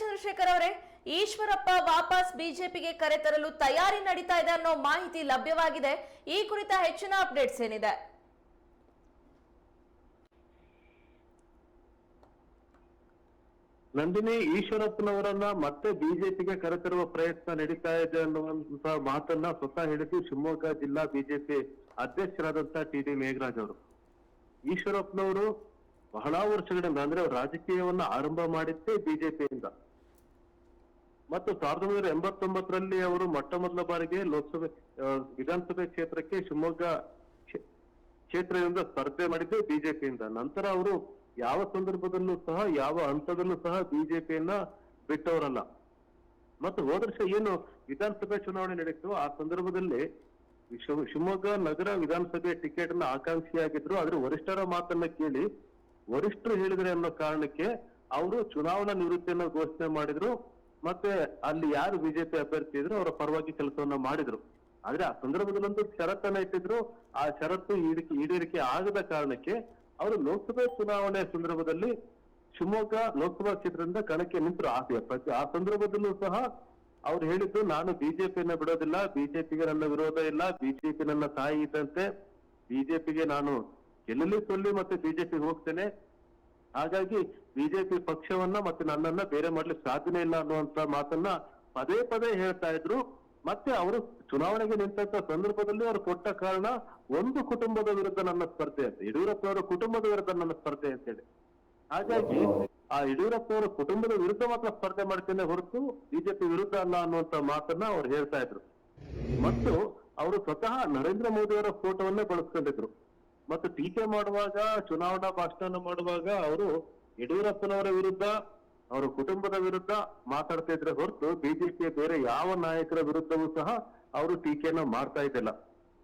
ಚಂದ್ರಶೇಖರ್ ಅವರೇ, ಈಶ್ವರಪ್ಪ ವಾಪಸ್ ಬಿಜೆಪಿಗೆ ಕರೆತರಲು ತಯಾರಿ ನಡೀತಾ ಇದೆ ಅನ್ನೋ ಮಾಹಿತಿ ಲಭ್ಯವಾಗಿದೆ. ಈ ಕುರಿತ ಹೆಚ್ಚಿನ ಅಪ್ಡೇಟ್ಸ್ ಏನಿದೆ? ನಂದಿನಿ, ಈಶ್ವರಪ್ಪನವರನ್ನ ಮತ್ತೆ ಬಿಜೆಪಿಗೆ ಕರೆತರುವ ಪ್ರಯತ್ನ ನಡೀತಾ ಇದೆ ಅನ್ನುವಂತ ಮಾತನ್ನ ಸ್ವತಃ ಹೇಳಿದ್ದು ಶಿವಮೊಗ್ಗ ಜಿಲ್ಲಾ ಬಿಜೆಪಿ ಅಧ್ಯಕ್ಷರಾದಂತ ಟಿ ಡಿ ಮೇಘರಾಜ್ ಅವರು. ಈಶ್ವರಪ್ಪನವರು ಬಹಳ ವರ್ಷಗಳಿಂದ ಅಂದ್ರೆ ರಾಜಕೀಯವನ್ನ ಆರಂಭ ಮಾಡಿದ್ದೇ ಬಿಜೆಪಿಯಿಂದ. ಮತ್ತು ಸಾವಿರದ ಒಂಬೈನೂರ ಎಂಬತ್ತೊಂಬತ್ತರಲ್ಲಿ ಅವರು ಮೊಟ್ಟ ಮೊದಲ ಬಾರಿಗೆ ಲೋಕಸಭೆ ವಿಧಾನಸಭೆ ಕ್ಷೇತ್ರಕ್ಕೆ ಶಿವಮೊಗ್ಗ ಕ್ಷೇ- ಕ್ಷೇತ್ರದಿಂದ ಸ್ಪರ್ಧೆ ಮಾಡಿದ್ದು ಬಿಜೆಪಿಯಿಂದ. ನಂತರ ಅವರು ಯಾವ ಸಂದರ್ಭದಲ್ಲೂ ಸಹ, ಯಾವ ಹಂತದಲ್ಲೂ ಸಹ ಬಿಜೆಪಿಯನ್ನ ಬಿಟ್ಟವರಲ್ಲ. ಮತ್ತು ಹೋದ ವರ್ಷ ಏನು ವಿಧಾನಸಭೆ ಚುನಾವಣೆ ನಡೆಯಿತು, ಆ ಸಂದರ್ಭದಲ್ಲಿ ಶಿವ- ಶಿವಮೊಗ್ಗ ನಗರ ವಿಧಾನಸಭೆ ಟಿಕೆಟ್ನ ಆಕಾಂಕ್ಷಿಯಾಗಿದ್ರು. ಆದ್ರೆ ವರಿಷ್ಠರ ಮಾತನ್ನ ಕೇಳಿ ವರಿಷ್ಠರು ಹೇಳಿದ್ರೆ ಅನ್ನೋ ಕಾರಣಕ್ಕೆ ಅವರು ಚುನಾವಣಾ ನಿವೃತ್ತಿಯನ್ನ ಘೋಷಣೆ ಮಾಡಿದ್ರು. ಮತ್ತೆ ಅಲ್ಲಿ ಯಾರು ಬಿಜೆಪಿ ಅಭ್ಯರ್ಥಿ ಇದ್ರು ಅವರ ಪರವಾಗಿ ಕೆಲಸವನ್ನ ಮಾಡಿದ್ರು. ಆದ್ರೆ ಆ ಸಂದರ್ಭದಲ್ಲಂತೂ ಷರತ್ತನ್ನ ಇಟ್ಟಿದ್ರು. ಆ ಷರತ್ತು ಈಡೇರಿಕೆ ಆಗದ ಕಾರಣಕ್ಕೆ ಅವರು ಲೋಕಸಭೆ ಚುನಾವಣೆ ಸಂದರ್ಭದಲ್ಲಿ ಶಿವಮೊಗ್ಗ ಲೋಕಸಭಾ ಕ್ಷೇತ್ರದಿಂದ ಕಣಕ್ಕೆ ನಿಂತರು. ಆ ಪ್ರತಿ- ಆ ಸಂದರ್ಭದಲ್ಲೂ ಸಹ ಅವ್ರು ಹೇಳಿದ್ದು ನಾನು ಬಿಜೆಪಿಯನ್ನ ಬಿಡೋದಿಲ್ಲ, ಬಿಜೆಪಿಗೆ ನನ್ನ ವಿರೋಧ ಇಲ್ಲ, ಬಿಜೆಪಿ ನನ್ನ ತಾಯಿ ಇದ್ದಂತೆ ಬಿಜೆಪಿಗೆ ನಾನು ಗೆಲ್ಲಲಿ, ಸೊಲ್ಲಿ ಮತ್ತೆ ಬಿಜೆಪಿಗೆ ಹೋಗ್ತೇನೆ. ಹಾಗಾಗಿ ಬಿಜೆಪಿ ಪಕ್ಷವನ್ನ ಮತ್ತೆ ನನ್ನನ್ನ ಬೇರೆ ಮಾಡ್ಲಿಕ್ಕೆ ಸಾಧ್ಯನೇ ಇಲ್ಲ ಅನ್ನುವಂತ ಮಾತನ್ನ ಪದೇ ಪದೇ ಹೇಳ್ತಾ ಇದ್ರು. ಮತ್ತೆ ಅವರು ಚುನಾವಣೆಗೆ ನಿಂತ ಸಂದರ್ಭದಲ್ಲಿ ಅವರು ಕೊಟ್ಟ ಕಾರಣ ಒಂದು ಕುಟುಂಬದ ವಿರುದ್ಧ ನನ್ನ ಸ್ಪರ್ಧೆ ಅಂತ ಯಡಿಯೂರಪ್ಪ ಅವರ ಕುಟುಂಬದ ವಿರುದ್ಧ ನನ್ನ ಸ್ಪರ್ಧೆ ಅಂತೇಳಿ ಹಾಗಾಗಿ ಆ ಯಡಿಯೂರಪ್ಪ ಅವರ ಕುಟುಂಬದ ವಿರುದ್ಧ ಮಾತ್ರ ಸ್ಪರ್ಧೆ ಮಾಡ್ತೇನೆ ಹೊರತು ಬಿಜೆಪಿ ವಿರುದ್ಧ ಅಲ್ಲ ಅನ್ನುವಂತ ಮಾತನ್ನ ಅವ್ರು ಹೇಳ್ತಾ ಇದ್ರು. ಮತ್ತು ಅವರು ಸ್ವತಃ ನರೇಂದ್ರ ಮೋದಿ ಅವರ ಫೋಟೋವನ್ನೇ ಬಳಸ್ಕೊಂಡಿದ್ರು. ಮತ್ತು ಟೀಕೆ ಮಾಡುವಾಗ, ಚುನಾವಣಾ ಭಾಷಣ ಮಾಡುವಾಗ ಅವರು ಯಡಿಯೂರಪ್ಪನವರ ವಿರುದ್ಧ, ಅವರ ಕುಟುಂಬದ ವಿರುದ್ಧ ಮಾತಾಡ್ತಾ ಇದ್ರೆ ಹೊರತು ಬಿಜೆಪಿಯ ಬೇರೆ ಯಾವ ನಾಯಕರ ವಿರುದ್ಧವೂ ಸಹ ಅವರು ಟೀಕೆಯನ್ನು ಮಾಡ್ತಾ ಇದ್ದಿಲ್ಲ.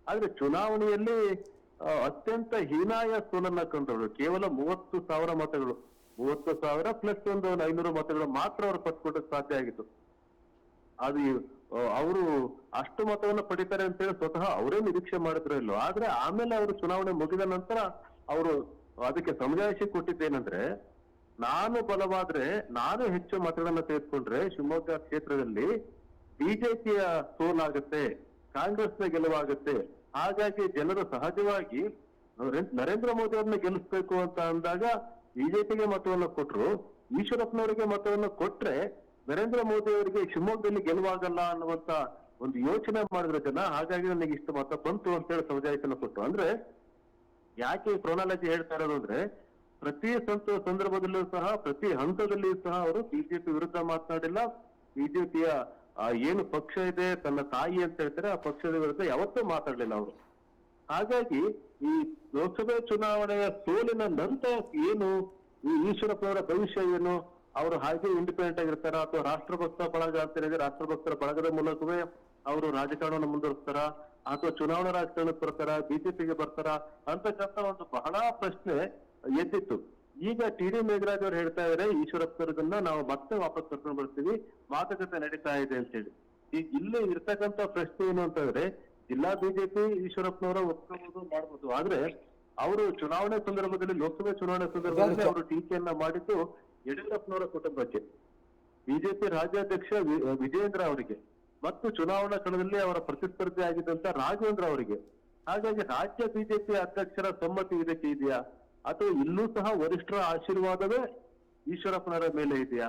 ಆದ್ರೆ ಚುನಾವಣೆಯಲ್ಲಿ ಅತ್ಯಂತ ಹೀನಾಯ ಸೋಲನ್ನ ಕಂಡವರು, ಕೇವಲ ಮೂವತ್ತು ಸಾವಿರ ಮತಗಳು, ಮೂವತ್ತು ಸಾವಿರ ಪ್ಲಸ್ ಒಂದು ಐನೂರು ಮತಗಳು ಮಾತ್ರ ಅವರು ಪಡ್ಕೊಳ್ಳೋಕೆ ಸಾಧ್ಯ ಆಗಿತ್ತು. ಅದು ಅವರು ಅಷ್ಟು ಮತವನ್ನು ಪಡಿತಾರೆ ಅಂತೇಳಿ ಸ್ವತಃ ಅವರೇ ನಿರೀಕ್ಷೆ ಮಾಡಿದ್ರು ಇಲ್ಲೋ. ಆದ್ರೆ ಆಮೇಲೆ ಅವರು ಚುನಾವಣೆ ಮುಗಿದ ನಂತರ ಅವರು ಅದಕ್ಕೆ ಸಮಜಾಯಿಸಿ ಕೊಟ್ಟಿದ್ದೇನೆಂದ್ರೆ, ನಾನು ಬಲವಾದ್ರೆ, ನಾನು ಹೆಚ್ಚು ಮತಗಳನ್ನ ತೆಗೆದುಕೊಂಡ್ರೆ ಶಿವಮೊಗ್ಗ ಕ್ಷೇತ್ರದಲ್ಲಿ ಬಿಜೆಪಿಯ ಸೋಲಾಗುತ್ತೆ, ಕಾಂಗ್ರೆಸ್ನ ಗೆಲುವಾಗುತ್ತೆ. ಹಾಗಾಗಿ ಜನರು ಸಹಜವಾಗಿ ನರೇಂದ್ರ ಮೋದಿ ಅವ್ರನ್ನ ಗೆಲ್ಲಿಸ್ಬೇಕು ಅಂತ ಅಂದಾಗ ಬಿಜೆಪಿಗೆ ಮತವನ್ನ ಕೊಟ್ರು, ಈಶ್ವರಪ್ಪನವರಿಗೆ ಮತವನ್ನ ಕೊಟ್ರೆ ನರೇಂದ್ರ ಮೋದಿ ಅವರಿಗೆ ಶಿವಮೊಗ್ಗದಲ್ಲಿ ಗೆಲುವಾಗಲ್ಲ ಅನ್ನುವಂತ ಒಂದು ಯೋಚನೆ ಮಾಡಿದ್ರೆ ಜನ, ಹಾಗಾಗಿ ನನಗೆ ಇಷ್ಟು ಮಾತ್ರ ಬಂತು ಅಂತ ಹೇಳಿ ಸಮಜಾಯಿಷನ್ನ ಕೊಟ್ಟು. ಅಂದ್ರೆ ಯಾಕೆ ಕ್ರೋನಾಲಜಿ ಹೇಳ್ತಾ ಇರೋದು ಅಂದ್ರೆ, ಪ್ರತಿ ಸಂತ ಸಂದರ್ಭದಲ್ಲೂ ಸಹ, ಪ್ರತಿ ಹಂತದಲ್ಲಿಯೂ ಸಹ ಅವರು ಬಿಜೆಪಿ ವಿರುದ್ಧ ಮಾತನಾಡಿಲ್ಲ. ಬಿಜೆಪಿಯ ಏನು ಪಕ್ಷ ಇದೆ, ತನ್ನ ತಾಯಿ ಅಂತ ಹೇಳ್ತಾರೆ, ಆ ಪಕ್ಷದ ವಿರುದ್ಧ ಯಾವತ್ತೂ ಮಾತಾಡ್ಲಿಲ್ಲ ಅವರು. ಹಾಗಾಗಿ ಈ ಲೋಕಸಭೆ ಚುನಾವಣೆಯ ಸೋಲಿನ ನಂತರ ಏನು, ಈ ಈಶ್ವರಪ್ಪನವರ ಭವಿಷ್ಯ ಏನು ಅವರು ಹಾಗೆ ಇಂಡಿಪೆಂಡೆಂಟ್ ಆಗಿರ್ತಾರ? ಅಥವಾ ರಾಷ್ಟ್ರಭಕ್ತ ಬಳಗ ಅಂತ ಹೇಳಿದ್ರೆ ರಾಷ್ಟ್ರಭಕ್ತರ ಬಳಗದ ಮೂಲಕವೇ ಅವರು ರಾಜಕಾರಣವನ್ನು ಮುಂದುವರಿಸ್ತಾರ? ಅಥವಾ ಚುನಾವಣಾ ರಾಜಕಾರಣಕ್ಕೆ ಬರ್ತಾರ? ಬಿಜೆಪಿಗೆ ಬರ್ತಾರ? ಅಂತಕ್ಕಂತ ಒಂದು ಬಹಳ ಪ್ರಶ್ನೆ ಎದ್ದಿತ್ತು. ಈಗ ಟಿ ಡಿ ಮೇಘರಾಜ್ ಅವರು ಹೇಳ್ತಾ ಇದಾರೆ ಈಶ್ವರಪ್ಪನವ್ರದನ್ನ ನಾವು ಮತ್ತೆ ವಾಪಸ್ ಕರ್ಕೊಂಡು ಬರ್ತೀವಿ ಮಾತುಕತೆ ನಡೀತಾ ಇದೆ ಅಂತ ಹೇಳಿ ಈಗ ಇಲ್ಲಿ ಇರ್ತಕ್ಕಂತ ಪ್ರಶ್ನೆ ಏನು ಅಂತಂದ್ರೆ ಜಿಲ್ಲಾ ಬಿಜೆಪಿ ಈಶ್ವರಪ್ಪನವರ ಒಪ್ಕೋಬಹುದು ಮಾಡಬಹುದು ಆದ್ರೆ ಅವರು ಚುನಾವಣೆ ಸಂದರ್ಭದಲ್ಲಿ ಲೋಕಸಭೆ ಚುನಾವಣೆ ಸಂದರ್ಭದಲ್ಲಿ ಅವರು ಟೀಕೆಯನ್ನ ಮಾಡಿದ್ದು ಯಡಿಯೂರಪ್ಪನವರ ಕುಟುಂಬಕ್ಕೆ ಬಿಜೆಪಿ ರಾಜ್ಯಾಧ್ಯಕ್ಷ ವಿ- ವಿಜಯೇಂದ್ರ ಅವರಿಗೆ ಮತ್ತು ಚುನಾವಣಾ ಕಣದಲ್ಲಿ ಅವರ ಪ್ರತಿಸ್ಪರ್ಧಿ ಆಗಿದ್ದಂತ ರಾಘವೇಂದ್ರ ಅವರಿಗೆ. ಹಾಗಾಗಿ ರಾಜ್ಯ ಬಿಜೆಪಿ ಅಧ್ಯಕ್ಷರ ಸಮ್ಮತಿ ಇದಕ್ಕೆ ಇದೆಯಾ? ಅಥವಾ ಇಲ್ಲೂ ಸಹ ವರಿಷ್ಠರ ಆಶೀರ್ವಾದವೇ ಈಶ್ವರಪ್ಪನವರ ಮೇಲೆ ಇದೆಯಾ?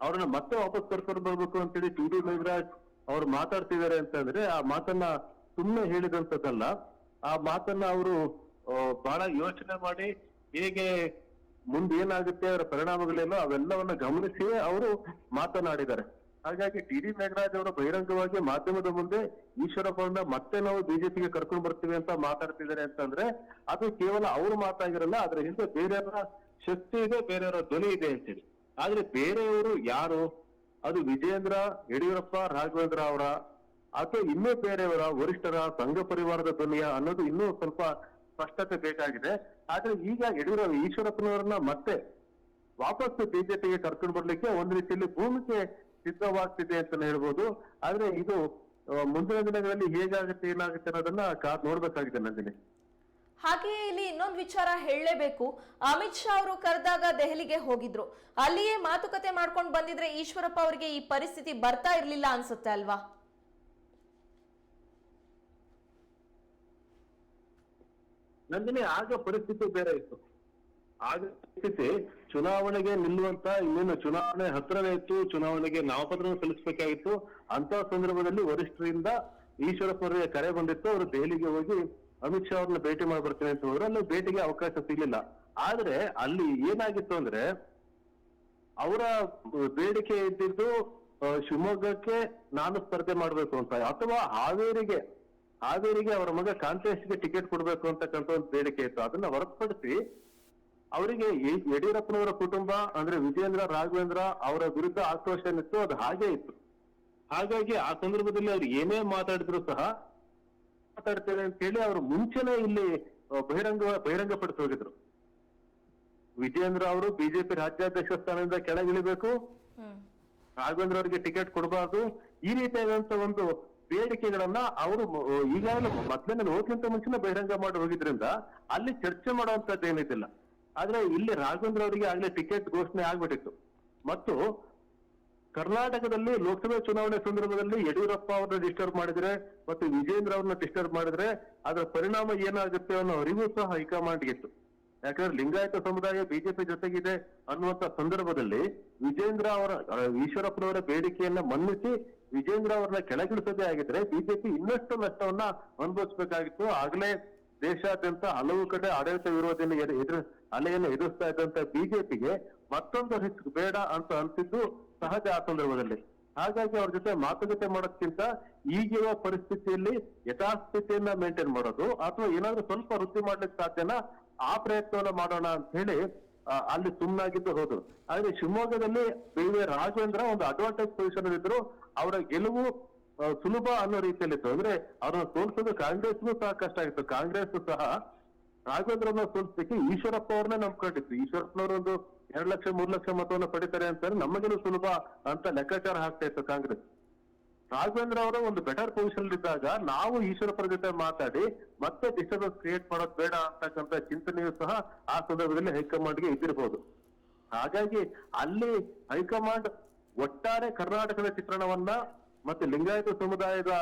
ಅವ್ರನ್ನ ಮತ್ತೆ ವಾಪಸ್ ಕರ್ಕೊಂಡು ಬರ್ಬೇಕು ಅಂತೇಳಿ ಟಿ ಡಿ ಮೇಘರಾಜ್ ಅವ್ರು ಮಾತಾಡ್ತಿದ್ದಾರೆ ಅಂತಂದ್ರೆ ಆ ಮಾತನ್ನ ಸುಮ್ಮನೆ ಹೇಳಿದಂತದ್ದಲ್ಲ ಆ ಮಾತನ್ನ ಅವರು ಬಹಳ ಯೋಚನೆ ಮಾಡಿ ಹೇಗೆ ಮುಂದೆ ಏನಾಗುತ್ತೆ ಅದರ ಪರಿಣಾಮಗಳೇನೋ ಅವೆಲ್ಲವನ್ನ ಗಮನಿಸಿಯೇ ಅವರು ಮಾತನಾಡಿದ್ದಾರೆ. ಹಾಗಾಗಿ ಟಿ ಡಿ ನಾಗರಾಜ್ ಅವರು ಬಹಿರಂಗವಾಗಿ ಮಾಧ್ಯಮದ ಮುಂದೆ ಈಶ್ವರಪ್ಪನ ಮತ್ತೆ ನಾವು ಬಿಜೆಪಿಗೆ ಕರ್ಕೊಂಡು ಬರ್ತೀವಿ ಅಂತ ಮಾತಾಡ್ತಿದ್ದಾರೆ ಅಂತಂದ್ರೆ, ಅದು ಕೇವಲ ಅವರು ಮಾತಾಗಿರಲ್ಲ, ಅದ್ರ ಹಿಂದೆ ಬೇರೆಯವರ ಶಕ್ತಿ ಇದೆ, ಬೇರೆಯವರ ಧ್ವನಿ ಇದೆ ಅಂತೇಳಿ. ಆದ್ರೆ ಬೇರೆಯವರು ಯಾರು? ಅದು ವಿಜೇಂದ್ರ ಯಡಿಯೂರಪ್ಪ, ರಾಘವೇಂದ್ರ ಅವರ ಅಥವಾ ಇನ್ನೂ ಬೇರೆಯವರ, ವರಿಷ್ಠರ, ಸಂಘ ಪರಿವಾರದ ಧ್ವನಿಯ ಅನ್ನೋದು ಇನ್ನೂ ಸ್ವಲ್ಪ ಸ್ಪಷ್ಟತೆ ಬೇಕಾಗಿದೆ. ಆದ್ರೆ ಈಗ ಯಡಿಯೂರಪ್ಪ, ಈಶ್ವರಪ್ಪನವರನ್ನ ಮತ್ತೆ ವಾಪಸ್ ಬಿಜೆಪಿಗೆ ಕರ್ಕೊಂಡು ಬರ್ಲಿಕ್ಕೆ ಒಂದ್ ರೀತಿಯಲ್ಲಿ ಭೂಮಿಕೆ ಸಿದ್ಧವಾಗ್ತಿದೆ ಅಂತ ಹೇಳ್ಬೋದು. ಆದ್ರೆ ಇದು ಮುಂದಿನ ದಿನಗಳಲ್ಲಿ ಹೇಗಾಗುತ್ತೆ, ಏನಾಗುತ್ತೆ ಅನ್ನೋದನ್ನ ಕಾದ್ ನೋಡ್ಬೇಕಾಗಿದೆ ನಂದಿನಿ. ಹಾಗೆಯೇ ಇಲ್ಲಿ ಇನ್ನೊಂದು ವಿಚಾರ ಹೇಳಲೇಬೇಕು. ಅಮಿತ್ ಶಾ ಅವರು ಕರೆದಾಗ ದೆಹಲಿಗೆ ಹೋಗಿದ್ರು. ಅಲ್ಲಿಯೇ ಮಾತುಕತೆ ಮಾಡ್ಕೊಂಡು ಬಂದಿದ್ರೆ ಈಶ್ವರಪ್ಪ ಅವರಿಗೆ ಈ ಪರಿಸ್ಥಿತಿ ಬರ್ತಾ ಇರ್ಲಿಲ್ಲ ಅನ್ಸುತ್ತೆ ಅಲ್ವಾ? ನಂದಿನಿ ಆಗ ಪರಿಸ್ಥಿತಿ ಬೇರೆ ಇತ್ತು. ಆಗ ಪರಿಸ್ಥಿತಿ ಚುನಾವಣೆಗೆ ನಿಲ್ಲುವಂತ ಇನ್ನೇನು ಚುನಾವಣೆ ಹತ್ರನೇ ಇತ್ತು, ಚುನಾವಣೆಗೆ ನಾಮಪತ್ರ ಸಲ್ಲಿಸಬೇಕಾಗಿತ್ತು. ಅಂತ ಸಂದರ್ಭದಲ್ಲಿ ವರಿಷ್ಠರಿಂದ ಈಶ್ವರಪ್ಪನವರಿಗೆ ಕರೆ ಬಂದಿತ್ತು. ಅವರು ದೆಹಲಿಗೆ ಹೋಗಿ ಅಮಿತ್ ಶಾ ಅವ್ರನ್ನ ಭೇಟಿ ಮಾಡಿ ಬರ್ತೀನಿ ಅಂತ ಹೋದ್ರೆ ಅಲ್ಲಿ ಭೇಟಿಗೆ ಅವಕಾಶ ಸಿಗ್ಲಿಲ್ಲ. ಆದ್ರೆ ಅಲ್ಲಿ ಏನಾಗಿತ್ತು ಅಂದ್ರೆ ಅವರ ಬೇಡಿಕೆ ಇದ್ದಿದ್ದು ಶಿವಮೊಗ್ಗಕ್ಕೆ ನಾನು ಸ್ಪರ್ಧೆ ಮಾಡ್ಬೇಕು ಅಂತ. ಅಥವಾ ಹಾವೇರಿಗೆ ಹಾವೇರಿಗೆ ಅವರ ಮಗ ಕಾಂತೇಶ್ಗೆ ಟಿಕೆಟ್ ಕೊಡ್ಬೇಕು ಅಂತಕ್ಕಂಥ ಒಂದು ಬೇಡಿಕೆ ಇತ್ತು. ಅದನ್ನ ಹೊರತುಪಡಿಸಿ ಅವರಿಗೆ ಯಡಿಯೂರಪ್ಪನವರ ಕುಟುಂಬ ಅಂದ್ರೆ ವಿಜೇಂದ್ರ ರಾಘವೇಂದ್ರ ಅವರ ವಿರುದ್ಧ ಆಕ್ರೋಶ ಏನಿತ್ತು ಅದು ಹಾಗೆ ಇತ್ತು. ಹಾಗಾಗಿ ಆ ಸಂದರ್ಭದಲ್ಲಿ ಅವ್ರು ಏನೇ ಮಾತಾಡಿದ್ರು ಸಹ ಮಾತಾಡ್ತೇನೆ ಅಂತ ಹೇಳಿ ಅವರು ಮುಂಚೆನೆ ಇಲ್ಲಿ ಬಹಿರಂಗ ಬಹಿರಂಗ ಹೋಗಿದ್ರು ವಿಜೇಂದ್ರ ಅವರು ಬಿಜೆಪಿ ರಾಜ್ಯಾಧ್ಯಕ್ಷ ಸ್ಥಾನದಿಂದ ಕೆಳಗಿಳಿಬೇಕು. ರಾಘವೇಂದ್ರ ಅವರಿಗೆ ಟಿಕೆಟ್ ಕೊಡಬಾರ್ದು. ಈ ರೀತಿಯಾದಂತ ಒಂದು ಬೇಡಿಕೆಗಳನ್ನ ಅವರು ಈಗಾಗಲೇ ಮೊದಲನೇ ಹೋಗ್ಲಿಂತ ಮುಂಚೆನೆ ಬಹಿರಂಗ ಮಾಡಿ ಹೋಗಿದ್ರಿಂದ ಅಲ್ಲಿ ಚರ್ಚೆ ಮಾಡುವಂತದ್ದು ಏನಿದ್ದಿಲ್ಲ. ಆದ್ರೆ ಇಲ್ಲಿ ರಾಘವೇಂದ್ರ ಅವರಿಗೆ ಆಗ್ಲೇ ಟಿಕೆಟ್ ಘೋಷಣೆ ಆಗ್ಬಿಟ್ಟಿತ್ತು. ಮತ್ತು ಕರ್ನಾಟಕದಲ್ಲಿ ಲೋಕಸಭೆ ಚುನಾವಣೆ ಸಂದರ್ಭದಲ್ಲಿ ಯಡಿಯೂರಪ್ಪ ಅವ್ರನ್ನ ಡಿಸ್ಟರ್ಬ್ ಮಾಡಿದ್ರೆ ಮತ್ತು ವಿಜೇಂದ್ರ ಅವ್ರನ್ನ ಡಿಸ್ಟರ್ಬ್ ಮಾಡಿದ್ರೆ ಅದರ ಪರಿಣಾಮ ಏನಾಗುತ್ತೆ ಅನ್ನೋ ಅರಿವು ಸಹ ಹೈಕಮಾಂಡ್ ಇತ್ತು. ಯಾಕಂದ್ರೆ ಲಿಂಗಾಯತ ಸಮುದಾಯ ಬಿಜೆಪಿ ಜೊತೆಗಿದೆ ಅನ್ನುವಂತ ಸಂದರ್ಭದಲ್ಲಿ ವಿಜೇಂದ್ರ ಅವರ ಈಶ್ವರಪ್ಪನವರ ಬೇಡಿಕೆಯನ್ನ ಮನ್ನಿಸಿ ವಿಜೇಂದ್ರ ಅವ್ರನ್ನ ಕೆಳಗಿಳಿಸದೇ ಆಗಿದ್ರೆ ಬಿಜೆಪಿ ಇನ್ನಷ್ಟು ನಷ್ಟವನ್ನ ಅನುಭವಿಸಬೇಕಾಗಿತ್ತು. ಆಗ್ಲೇ ದೇಶಾದ್ಯಂತ ಹಲವು ಕಡೆ ಆಡಳಿತ ವಿರೋಧಿನ ಎದು- ಎದುರು, ಅಲೆಯನ್ನು ಎದುರಿಸ್ತಾ ಇದ್ದಂತ ಬಿಜೆಪಿಗೆ ಮತ್ತೊಂದು ರಿಸ್ಕ್ ಬೇಡ ಅಂತ ಅನ್ಸಿದ್ದು ಸಹಜ ಆ ಸಂದರ್ಭದಲ್ಲಿ. ಹಾಗಾಗಿ ಅವ್ರ ಜೊತೆ ಮಾತುಕತೆ ಮಾಡೋದ್ಕಿಂತ ಈಗಿರುವ ಪರಿಸ್ಥಿತಿಯಲ್ಲಿ ಯಥಾಸ್ಥಿತಿಯನ್ನ ಮೇಂಟೈನ್ ಮಾಡೋದು ಅಥವಾ ಏನಾದ್ರೂ ಸ್ವಲ್ಪ ವೃದ್ಧಿ ಮಾಡ್ಲಿಕ್ಕೆ ಸಾಧ್ಯನ ಆ ಪ್ರಯತ್ನವನ್ನ ಮಾಡೋಣ ಅಂತ ಹೇಳಿ ಅಲ್ಲಿ ಸುಮ್ಮನಾಗಿದ್ದು ಹೋದ್ರು ಆದ್ರೆ ಶಿವಮೊಗ್ಗದಲ್ಲಿ ರಾಘವೇಂದ್ರ ಒಂದು ಅಡ್ವಾಂಟೇಜ್ ಪೊಸಿಷನ್ ಇದ್ರು ಅವರ ಗೆಲುವು ಸುಲಭ ಅನ್ನೋ ರೀತಿಯಲ್ಲಿ ಇತ್ತು ಅಂದ್ರೆ ಅವ್ರನ್ನ ಸೋಲ್ಸೋದು ಕಾಂಗ್ರೆಸ್ಗೂ ಸಹ ಕಷ್ಟ ಆಗಿತ್ತು. ಕಾಂಗ್ರೆಸ್ ಸಹ ರಾಘವೇಂದ್ರನ ಸೋಲ್ಸಲಿಕ್ಕೆ ಈಶ್ವರಪ್ಪ ಅವ್ರನ್ನ ನಂಬ್ಕೊಂಡಿತ್ತು. ಈಶ್ವರಪ್ಪನವ್ರ ಒಂದು ಎರಡ್ ಲಕ್ಷ, ಮೂರ್ ಲಕ್ಷ ಮತವನ್ನ ಪಡಿತಾರೆ ಅಂತಂದ್ರೆ ನಮಗೇನು ಸುಲಭ ಅಂತ ಲೆಕ್ಕಾಚಾರ ಹಾಕ್ತಾ ಇತ್ತು ಕಾಂಗ್ರೆಸ್. ರಾಘವೇಂದ್ರ ಅವರ ಒಂದು ಬೆಟರ್ ಪೊಸಿಷನ್ ಇದ್ದಾಗ ನಾವು ಈಶ್ವರಪ್ಪರ ಜೊತೆ ಮಾತಾಡಿ ಮತ್ತೆ ಡಿಸ್ಟರ್ಬೆನ್ಸ್ ಕ್ರಿಯೇಟ್ ಮಾಡೋದು ಬೇಡ ಅಂತಕ್ಕಂಥ ಚಿಂತನೆಯು ಸಹ ಆ ಸಂದರ್ಭದಲ್ಲಿ ಹೈಕಮಾಂಡ್ಗೆ ಇದ್ದಿರಬಹುದು ಹಾಗಾಗಿ ಅಲ್ಲಿ ಹೈಕಮಾಂಡ್ ಒಟ್ಟಾರೆ ಕರ್ನಾಟಕದ ಚಿತ್ರಣವನ್ನ ಮತ್ತೆ ಲಿಂಗಾಯತ ಸಮುದಾಯದ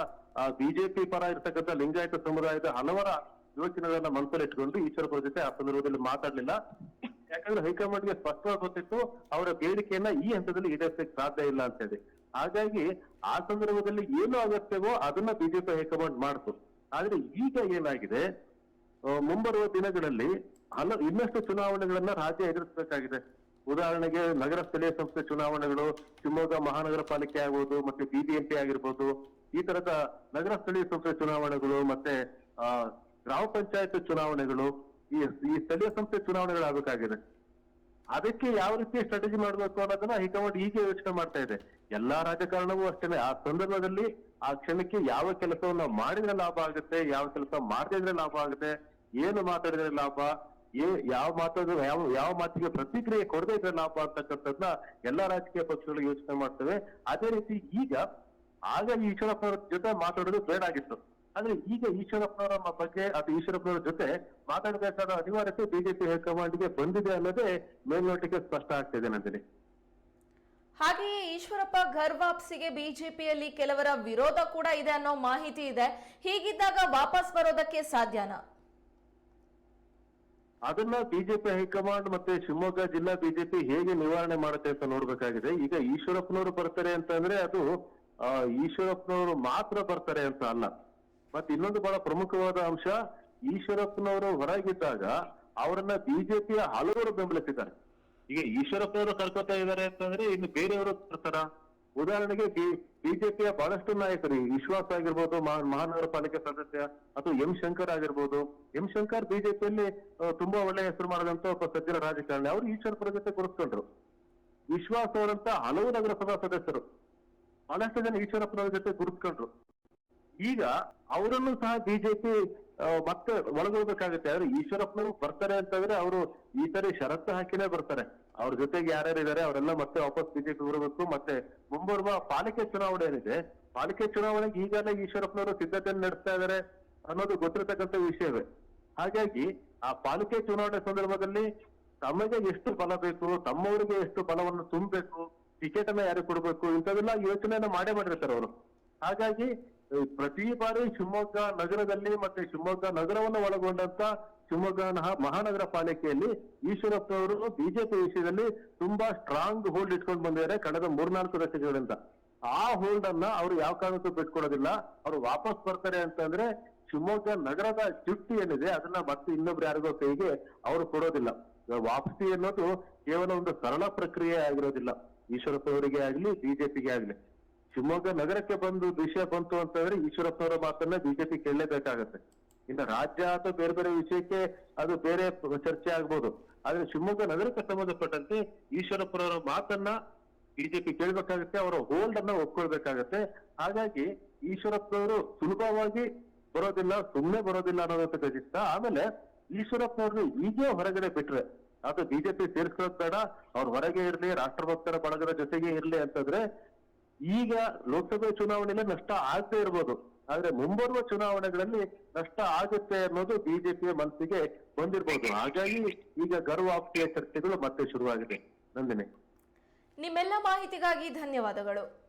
ಬಿಜೆಪಿ ಪರ ಇರ್ತಕ್ಕಂಥ ಲಿಂಗಾಯತ ಸಮುದಾಯದ ಹಲವರ ಯೋಚನೆಗಳನ್ನ ಮನಸ್ಸಲ್ಲಿಟ್ಕೊಂಡು ಈಶ್ವರಪುರ ಜೊತೆ ಆ ಸಂದರ್ಭದಲ್ಲಿ ಮಾತಾಡ್ಲಿಲ್ಲ. ಯಾಕಂದ್ರೆ ಹೈಕಮಾಂಡ್ಗೆ ಸ್ಪಷ್ಟವಾಗಿ ಗೊತ್ತಿತ್ತು, ಅವರ ಬೇಡಿಕೆಯನ್ನ ಈ ಹಂತದಲ್ಲಿ ಈಡೇರಿಸಕ್ಕೆ ಸಾಧ್ಯ ಇಲ್ಲ ಅಂತ ಹೇಳಿ. ಹಾಗಾಗಿ ಆ ಸಂದರ್ಭದಲ್ಲಿ ಏನು ಅಗತ್ಯವೋ ಅದನ್ನ ಬಿಜೆಪಿ ಹೈಕಮಾಂಡ್ ಮಾಡ್ತು. ಆದ್ರೆ ಈಗ ಏನಾಗಿದೆ ಮುಂಬರುವ ದಿನಗಳಲ್ಲಿ ಹಲ, ಇನ್ನಷ್ಟು ಚುನಾವಣೆಗಳನ್ನ ರಾಜ್ಯ ಎದುರಿಸಬೇಕಾಗಿದೆ. ಉದಾಹರಣೆಗೆ ನಗರ ಸ್ಥಳೀಯ ಸಂಸ್ಥೆ ಚುನಾವಣೆಗಳು ಶಿವಮೊಗ್ಗ ಮಹಾನಗರ ಪಾಲಿಕೆ ಆಗ್ಬೋದು ಮತ್ತೆ ಬಿಬಿಎಂಪಿ ಆಗಿರ್ಬೋದು, ಈ ತರದ ನಗರ ಸ್ಥಳೀಯ ಸಂಸ್ಥೆ ಚುನಾವಣೆಗಳು ಮತ್ತೆ, ಆ, ಗ್ರಾಮ ಪಂಚಾಯತ್ ಚುನಾವಣೆಗಳು ಈ ಸ್ಥಳೀಯ ಸಂಸ್ಥೆ ಚುನಾವಣೆಗಳಾಗಬೇಕಾಗಿದೆ. ಅದಕ್ಕೆ ಯಾವ ರೀತಿ ಸ್ಟ್ರಾಟಜಿ ಮಾಡಬೇಕು ಅನ್ನೋದನ್ನ ಹೈಕಮಾಂಡ್ ಈಗ ಯೋಚನೆ ಮಾಡ್ತಾ ಇದೆ. ಎಲ್ಲಾ ರಾಜಕಾರಣವೂ ಅಷ್ಟೇ ಆ ಸಂದರ್ಭದಲ್ಲಿ ಆ ಕ್ಷಣಕ್ಕೆ ಯಾವ ಕೆಲಸವನ್ನ ಮಾಡಿದ್ರೆ ಲಾಭ ಆಗುತ್ತೆ, ಯಾವ ಕೆಲಸ ಮಾಡದಿದ್ರೆ ಲಾಭ ಆಗುತ್ತೆ, ಏನು ಮಾತಾಡಿದ್ರೆ ಲಾಭ ಏ, ಯಾವ ಮಾತಾಡ ಯಾವ ಯಾವ ಮಾತಿಗೆ ಪ್ರತಿಕ್ರಿಯೆ ಕೊಡದೇ ಇದ್ರೆ ನಾವು ಅಂತಕ್ಕಂಥದ್ನ ಎಲ್ಲಾ ರಾಜಕೀಯ ಪಕ್ಷಗಳು ಯೋಚನೆ ಮಾಡ್ತವೆ. ಅದೇ ರೀತಿ ಈಗ, ಆಗ ಈಶ್ವರಪ್ಪನವ್ರ ಜೊತೆ ಮಾತಾಡೋದು ಬೇಡ ಆಗಿತ್ತು. ಆದ್ರೆ ಈಗ ಈಶ್ವರಪ್ಪನವರ ಬಗ್ಗೆ ಅಥವಾ ಈಶ್ವರಪ್ಪನವರ ಜೊತೆ ಮಾತಾಡಬೇಕಾದ ಅನಿವಾರ್ಯತೆ ಬಿಜೆಪಿ ಹೈಕಮಾಂಡ್ಗೆ ಬಂದಿದೆ ಅನ್ನೋದೇ ಮೇಲ್ನೋಟಕ್ಕೆ ಸ್ಪಷ್ಟ ಆಗ್ತಿದೆ ನಂದಿನಿ. ಹಾಗೆಯೇ ಈಶ್ವರಪ್ಪ ಘರ್ ವಾಪಸಿಗೆ ಬಿಜೆಪಿಯಲ್ಲಿ ಕೆಲವರ ವಿರೋಧ ಕೂಡ ಇದೆ ಅನ್ನೋ ಮಾಹಿತಿ ಇದೆ. ಹೀಗಿದ್ದಾಗ ವಾಪಸ್ ಬರೋದಕ್ಕೆ ಸಾಧ್ಯನಾ? ಅದನ್ನ ಬಿಜೆಪಿ ಹೈಕಮಾಂಡ್ ಮತ್ತೆ ಶಿವಮೊಗ್ಗ ಜಿಲ್ಲಾ ಬಿಜೆಪಿ ಹೇಗೆ ನಿವಾರಣೆ ಮಾಡುತ್ತೆ ಅಂತ ನೋಡ್ಬೇಕಾಗಿದೆ. ಈಗ ಈಶ್ವರಪ್ಪನವರು ಬರ್ತಾರೆ ಅಂತಂದ್ರೆ ಅದು ಆ, ಈಶ್ವರಪ್ಪನವರು ಮಾತ್ರ ಬರ್ತಾರೆ ಅಂತ ಅಲ್ಲ. ಮತ್ತೆ ಇನ್ನೊಂದು ಬಹಳ ಪ್ರಮುಖವಾದ ಅಂಶ ಈಶ್ವರಪ್ಪನವರು ಹೊರಗಿದ್ದಾಗ ಅವರನ್ನ ಬಿಜೆಪಿಯ ಹಲವರು ಬೆಂಬಲಿಸಿದ್ದಾರೆ. ಈಗ ಈಶ್ವರಪ್ಪನವರು ಕರ್ಕೊತಾ ಇದ್ದಾರೆ ಅಂತಂದ್ರೆ ಇನ್ನು ಬೇರೆಯವರು ಬರ್ತಾರ? ಉದಾಹರಣೆಗೆ ಬಿಜೆಪಿಯ ಬಹಳಷ್ಟು ನಾಯಕರು ವಿಶ್ವಾಸ್ ಆಗಿರ್ಬೋದು ಮಹಾ- ಮಹಾನಗರ ಪಾಲಿಕೆ ಸದಸ್ಯ ಅಥವಾ ಎಂ ಶಂಕರ್ ಆಗಿರ್ಬೋದು. ಎಂ ಶಂಕರ್ ಬಿಜೆಪಿಯಲ್ಲಿ ತುಂಬಾ ಒಳ್ಳೆ ಹೆಸರು ಮಾಡಿದಂತ ಒಬ್ಬ ಸಜ್ಜನ ರಾಜಕಾರಣಿ. ಅವರು ಈಶ್ವರಪುರ ಜೊತೆ ಗುರುಸ್ಕೊಂಡ್ರು ವಿಶ್ವಾಸ ಅವರಂತ ಹಲವು ನಗರಸಭಾ ಸದಸ್ಯರು ಬಹಳಷ್ಟು ಜನ ಈಶ್ವರಪುರ ಜೊತೆ ಗುರುತ್ಕೊಂಡ್ರು ಈಗ ಅವರನ್ನು ಸಹ ಬಿಜೆಪಿ ಮತ್ತೆ ಒಳಗೋಗ್ಬೇಕಾಗುತ್ತೆ. ಆದ್ರೆ ಈಶ್ವರಪ್ಪನವರು ಬರ್ತಾರೆ ಅಂತಂದ್ರೆ ಅವರು ಈ ಸರಿ ಷರತ್ತು ಹಾಕಿನೇ ಬರ್ತಾರೆ. ಅವ್ರ ಜೊತೆಗೆ ಯಾರ್ಯಾರು ಇದಾರೆ ಅವರೆಲ್ಲ ಮತ್ತೆ ವಾಪಸ್ ಬಿಜೆಪಿ ಬರಬೇಕು ಮತ್ತೆ ಮುಂಬರುವ ಪಾಲಿಕೆ ಚುನಾವಣೆ ಏನಿದೆ, ಪಾಲಿಕೆ ಚುನಾವಣೆಗೆ ಈಗಾಗಲೇ ಈಶ್ವರಪ್ಪನವರು ಸಿದ್ಧತೆ ನಡೆಸ್ತಾ ಇದಾರೆ ಅನ್ನೋದು ಗೊತ್ತಿರತಕ್ಕಂಥ ವಿಷಯವೇ. ಹಾಗಾಗಿ ಆ ಪಾಲಿಕೆ ಚುನಾವಣೆ ಸಂದರ್ಭದಲ್ಲಿ ತಮಗೆ ಎಷ್ಟು ಬಲ ಬೇಕು, ತಮ್ಮವರಿಗೆ ಎಷ್ಟು ಬಲವನ್ನು ತುಂಬಬೇಕು ಟಿಕೆಟ್ ಅನ್ನ ಯಾರಿಗೆ ಕೊಡಬೇಕು, ಇಂಥವೆಲ್ಲ ಯೋಚನೆಯನ್ನ ಮಾಡೇ ಮಾಡಿರ್ತಾರೆ ಅವರು. ಹಾಗಾಗಿ ಪ್ರತಿ ಬಾರಿ ಶಿವಮೊಗ್ಗ ನಗರದಲ್ಲಿ ಮತ್ತೆ ಶಿವಮೊಗ್ಗ ನಗರವನ್ನು ಒಳಗೊಂಡಂತ ಶಿವಮೊಗ್ಗ ಮಹಾನಗರ ಪಾಲಿಕೆಯಲ್ಲಿ ಈಶ್ವರಪ್ಪ ಅವರು ಬಿಜೆಪಿ ವಿಷಯದಲ್ಲಿ ತುಂಬಾ ಸ್ಟ್ರಾಂಗ್ ಹೋಲ್ಡ್ ಇಟ್ಕೊಂಡು ಬಂದಿದ್ದಾರೆ ಕಳೆದ ಮೂರ್ನಾಲ್ಕು ದಶಕಗಳಿಂದ. ಆ ಹೋಲ್ಡ್ ಅನ್ನ ಅವ್ರು ಯಾವ ಕಾರಣಕ್ಕೂ ಬಿಟ್ಕೊಡೋದಿಲ್ಲ. ಅವ್ರು ವಾಪಸ್ ಬರ್ತಾರೆ ಅಂತಂದ್ರೆ ಶಿವಮೊಗ್ಗ ನಗರದ ಚುಟ್ಟಿ ಏನಿದೆ ಅದನ್ನ ಮತ್ತೆ ಇನ್ನೊಬ್ರು ಯಾರಿಗೋ ಕೈಗೆ ಅವರು ಕೊಡೋದಿಲ್ಲ. ವಾಪಸಿ ಅನ್ನೋದು ಕೇವಲ ಒಂದು ಸರಳ ಪ್ರಕ್ರಿಯೆ ಆಗಿರೋದಿಲ್ಲ. ಈಶ್ವರಪ್ಪ ಅವರಿಗೆ ಆಗ್ಲಿ, ಬಿಜೆಪಿಗೆ ಆಗ್ಲಿ. ಶಿವಮೊಗ್ಗ ನಗರಕ್ಕೆ ಬಂದು ವಿಷಯ ಬಂತು ಅಂತಂದ್ರೆ ಈಶ್ವರಪ್ಪ ಅವರ ಮಾತನ್ನ ಬಿಜೆಪಿ ಕೇಳಲೇಬೇಕಾಗತ್ತೆ. ಇನ್ನು ರಾಜ್ಯ ಅಥವಾ ಬೇರೆ ಬೇರೆ ವಿಷಯಕ್ಕೆ ಅದು ಬೇರೆ ಚರ್ಚೆ ಆಗ್ಬೋದು. ಆದ್ರೆ ಶಿವಮೊಗ್ಗ ನಗರಕ್ಕೆ ಸಂಬಂಧಪಟ್ಟಂತೆ ಈಶ್ವರಪ್ಪನವರ ಮಾತನ್ನ ಬಿಜೆಪಿ ಕೇಳ್ಬೇಕಾಗತ್ತೆ, ಅವರ ಹೋಲ್ಡ್ ಅನ್ನ ಒಪ್ಕೊಳ್ಬೇಕಾಗತ್ತೆ. ಹಾಗಾಗಿ ಈಶ್ವರಪ್ಪನವರು ಸುಲಭವಾಗಿ ಬರೋದಿಲ್ಲ ಸುಮ್ಮನೆ ಬರೋದಿಲ್ಲ ಅನ್ನೋದಕ್ಕೆ ಖಚಿತ ಆಮೇಲೆ ಈಶ್ವರಪ್ಪನವ್ರನ್ನ ಈಗೇ ಹೊರಗಡೆ ಬಿಟ್ರೆ, ಅದು ಬಿಜೆಪಿ ಸೇರ್ಸ್ಕೊಳ್ಳೋದ್ ಬೇಡ, ಅವ್ರ ಹೊರಗೆ ಇರ್ಲಿ, ರಾಷ್ಟ್ರಭಕ್ತರ ಬಳಗದ ಜೊತೆಗೆ ಇರ್ಲಿ ಅಂತಂದ್ರೆ ಈಗ ಲೋಕಸಭೆ ಚುನಾವಣೆಯಲ್ಲಿ ನಷ್ಟ ಆಗದೆ ಇರ್ಬೋದು. ಆದ್ರೆ ಮುಂಬರುವ ಚುನಾವಣೆಗಳಲ್ಲಿ ನಷ್ಟ ಆಗುತ್ತೆ ಅನ್ನೋದು ಬಿಜೆಪಿಯ ಮನಸ್ಸಿಗೆ ಬಂದಿರ್ಬೋದು. ಹಾಗಾಗಿ ಈಗ ಗರ್ವಾಪ್ತಿಯ ಚರ್ಚೆಗಳು ಮತ್ತೆ ಶುರುವಾಗಿದೆ. ನಂದಿನಿ. ನಿಮ್ಮೆಲ್ಲ ಮಾಹಿತಿಗಾಗಿ ಧನ್ಯವಾದಗಳು.